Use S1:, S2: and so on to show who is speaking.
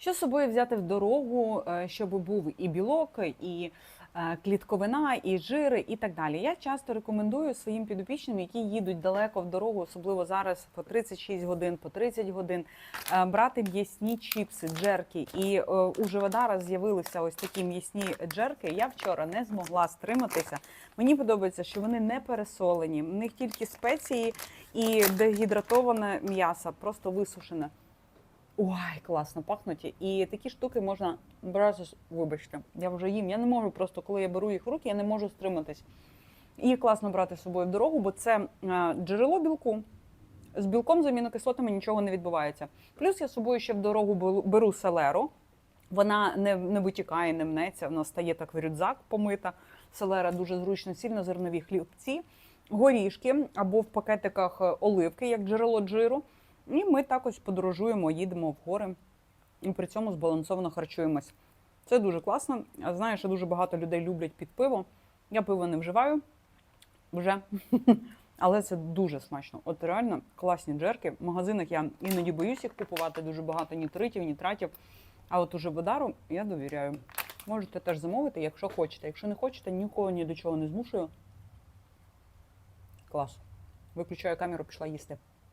S1: Що з собою взяти в дорогу, е, щоб був і білок, і е, клітковина, і жири, і так далі. Я часто рекомендую своїм підопічним, які їдуть далеко в дорогу, особливо зараз по 36 годин, по 30 годин, е, брати м'ясні чіпси, джерки. І у живодара з'явилися ось такі м'ясні джерки. Я вчора не змогла стриматися. Мені подобається, що вони не пересолені. В них тільки спеції і дегідратоване м'ясо, просто висушене. Ой, класно пахнуть. І такі штуки можна брати, вибачте, я вже їм. Я не можу просто, коли я беру їх в руки, я не можу стриматись. І класно брати з собою в дорогу, бо це е, джерело білку. З білком з амінокислотами нічого не відбувається. Плюс я з собою ще в дорогу беру- селеру. Вона не, не витікає, не мнеться, вона стає так в рюкзак помита. Селера дуже зручно, сильнозернові хлібці, горішки або в пакетиках е, оливки, як джерело джиру. І ми також подорожуємо, їдемо в гори і при цьому збалансовано харчуємось. Це дуже класно. Знаю, що дуже багато людей люблять під пиво. Я пиво не вживаю вже. Але це дуже смачно. От реально класні джерки. В магазинах я іноді боюсь їх купувати, дуже багато нітритів, нітратів. А от уже Бодару я довіряю. Можете теж замовити, якщо хочете. Якщо не хочете, нікого ні до чого не змушую. Клас. Виключаю камеру, пішла їсти.